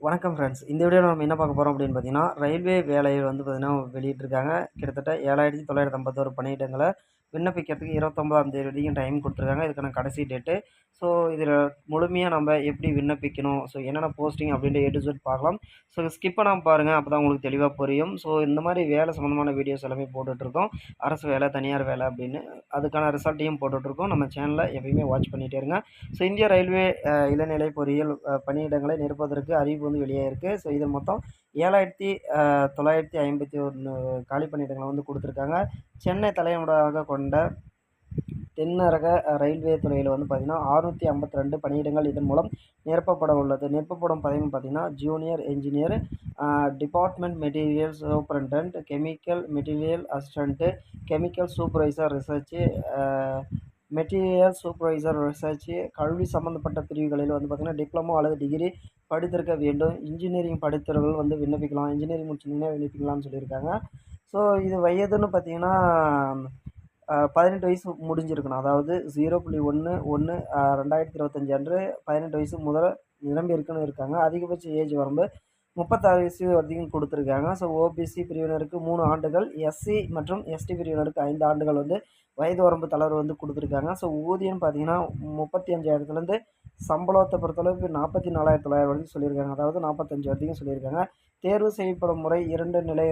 வணக்கம் ஃப்ரெண்ட்ஸ் இந்த வீடியோ நம்ம என்ன பார்க்க போகிறோம் அப்படின்னு பார்த்தீங்கன்னா ரயில்வே வேலைகள் வந்து பார்த்தீங்கன்னா வெளியிட்டிருக்காங்க. கிட்டத்தட்ட ஏழாயிரத்தி தொள்ளாயிரத்தி ஐம்பத்தோரு பணியிடங்களை விண்ணப்பிக்கிறதுக்கு இருபத்தொம்பதாம் தேதி வரைக்கும் டைம் கொடுத்துருக்காங்க. இதுக்கான கடைசி டேட்டு ஸோ இதில் முழுமையாக நம்ம எப்படி விண்ணப்பிக்கணும்? ஸோ என்னென்ன போஸ்டிங் அப்படின்ட்டு ஏ டு Z பார்க்கலாம். ஸோ ஸ்கிப் பண்ணாமல் பாருங்கள் அப்போ தான் உங்களுக்கு தெளிவாக புரியும். ஸோ இந்த மாதிரி வேலை சம்மந்தமான வீடியோஸ் எல்லாமே போட்டுட்ருக்கோம் அரசு வேலை தனியார் வேலை அப்படின்னு அதுக்கான ரிசல்ட்டையும் போட்டுட்ருக்கோம் நம்ம சேனலை எப்பயுமே வாட்ச் பண்ணிகிட்டே இருங்க. ஸோ இந்திய ரயில்வே இளநிலை பொறியியல் பணியிடங்களை நிற்பதற்கு அறிவிப்பு வந்து வெளியே இருக்குது ஸோ இது மொத்தம் ஏழாயிரத்தி தொள்ளாயிரத்தி ஐம்பத்தி ஒன்று காலி பணியிடங்களை வந்து கொடுத்துருக்காங்க. சென்னை தலைமுறையாக கொண்ட தென்னரக ரயில்வே துறையில் வந்து பார்த்திங்கன்னா அறுநூற்றி ஐம்பத்தி ரெண்டு பணியிடங்கள் இதன் மூலம் நிரப்பப்பட உள்ளது. நிரப்பப்படும் பதவின்னு பார்த்திங்கன்னா junior engineer department material superintendent chemical material assistant chemical supervisor research material supervisor research கல்வி சம்மந்தப்பட்ட பிரிவுகளில் வந்து பார்த்திங்கன்னா டிப்ளமோ அல்லது டிகிரி படித்திருக்க வேண்டும். இன்ஜினியரிங் படித்தவர்கள் வந்து விண்ணப்பிக்கலாம். இன்ஜினியரிங் முடிச்சிங்கன்னா விண்ணப்பிக்கலாம்னு சொல்லியிருக்காங்க. ஸோ இது வயதுன்னு பார்த்தீங்கன்னா பதினெட்டு வயசு முடிஞ்சிருக்கணும். அதாவது ஜீரோ புள்ளி ஒன்று ஒன்று ரெண்டாயிரத்தி இருபத்தஞ்சி அன்று பதினெட்டு வயசு முதல் நிரம்பி இருக்குன்னு இருக்காங்க. அதிகபட்ச ஏஜ் வரம்பு முப்பத்தாறு வயசு வரைக்கும் கொடுத்துருக்காங்க. ஸோ ஓபிசி பிரிவினருக்கு மூணு ஆண்டுகள் எஸ்சி மற்றும் எஸ்டி பிரிவினருக்கு ஐந்து ஆண்டுகள் வந்து வயது வரம்பு தளர்வு வந்து கொடுத்துருக்காங்க. ஸோ ஊதியம் பார்த்தீங்கன்னா முப்பத்தி அஞ்சாயிரத்துலேருந்து சம்பளத்தை பொறுத்தளவுக்கு நாற்பத்தி நாலாயிரத்தி தொள்ளாயிரம் வரைக்கும் சொல்லியிருக்காங்க. அதாவது நாற்பத்தஞ்சு வரைக்கும் சொல்லியிருக்காங்க. தேர்வு செய்யப்படும் முறை இரண்டு நிலை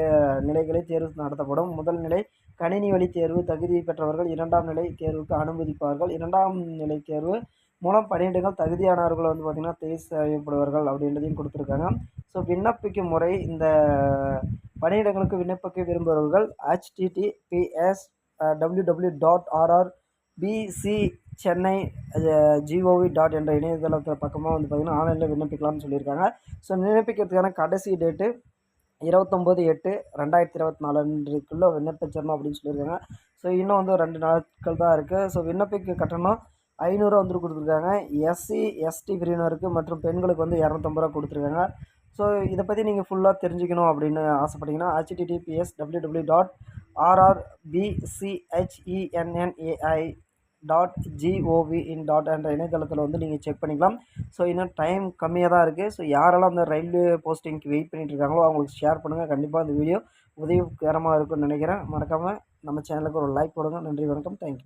நிலைகளில் தேர்வு நடத்தப்படும். முதல் நிலை கணினி வழி தேர்வு தகுதி பெற்றவர்கள் இரண்டாம் நிலை தேர்வுக்கு அனுமதிப்பார்கள். இரண்டாம் நிலை தேர்வு மூலம் பணியிடங்கள் தகுதியானவர்கள் வந்து பார்த்திங்கன்னா தேர்வு செய்யப்படுவார்கள் அப்படின்றதையும் கொடுத்துருக்காங்க. ஸோ விண்ணப்பிக்கும் முறை இந்த பணியிடங்களுக்கு விண்ணப்பிக்க விரும்புபவர்கள் HTTPS W W dot RR BC Chennai gov dot என்ற இணையதளத்தில் பக்கமாக வந்து பார்த்திங்கன்னா ஆன்லைனில் விண்ணப்பிக்கலாம்னு சொல்லியிருக்காங்க. ஸோ விண்ணப்பிக்கிறதுக்கான கடைசி டேட்டு இருபத்தொம்போது எட்டு ரெண்டாயிரத்தி இருபத்தி நாலு விண்ணப்பிச்சிடணும் அப்படின்னு சொல்லியிருக்காங்க. ஸோ இன்னும் வந்து ரெண்டு நாட்கள் தான் இருக்குது ஸோ விண்ணப்பிக்க கட்டணம் ஐநூறுரூவா வந்து கொடுத்துருக்காங்க. எஸ்சி எஸ்டி பிரிவினருக்கு மற்றும் பெண்களுக்கு வந்து இரநூத்தம்பது ரூபா கொடுத்துருக்காங்க. ஸோ இதை பற்றி நீங்கள் ஃபுல்லாக தெரிஞ்சுக்கணும் அப்படின்னு ஆசைப்பட்டீங்கன்னா HTTPS W W dot RRBCHENNAI dot gov in dot என்ற இணையதளத்தில் வந்து நீங்கள் செக் பண்ணிக்கலாம். ஸோ இன்னும் டைம் கம்மியாக தான் இருக்குது ஸோ யாரெல்லாம் அந்த ரயில்வே போஸ்டிங்க்கு வெயிட் பண்ணிட்டு இருக்காங்களோ அவங்களுக்கு ஷேர் பண்ணுங்கள் கண்டிப்பாக அந்த வீடியோ உதவிகரமாக இருக்கும்னு நினைக்கிறேன். மறக்காமல் நம்ம சேனலுக்கு ஒரு லைக் போடுங்க. நன்றி வணக்கம். தேங்க்யூ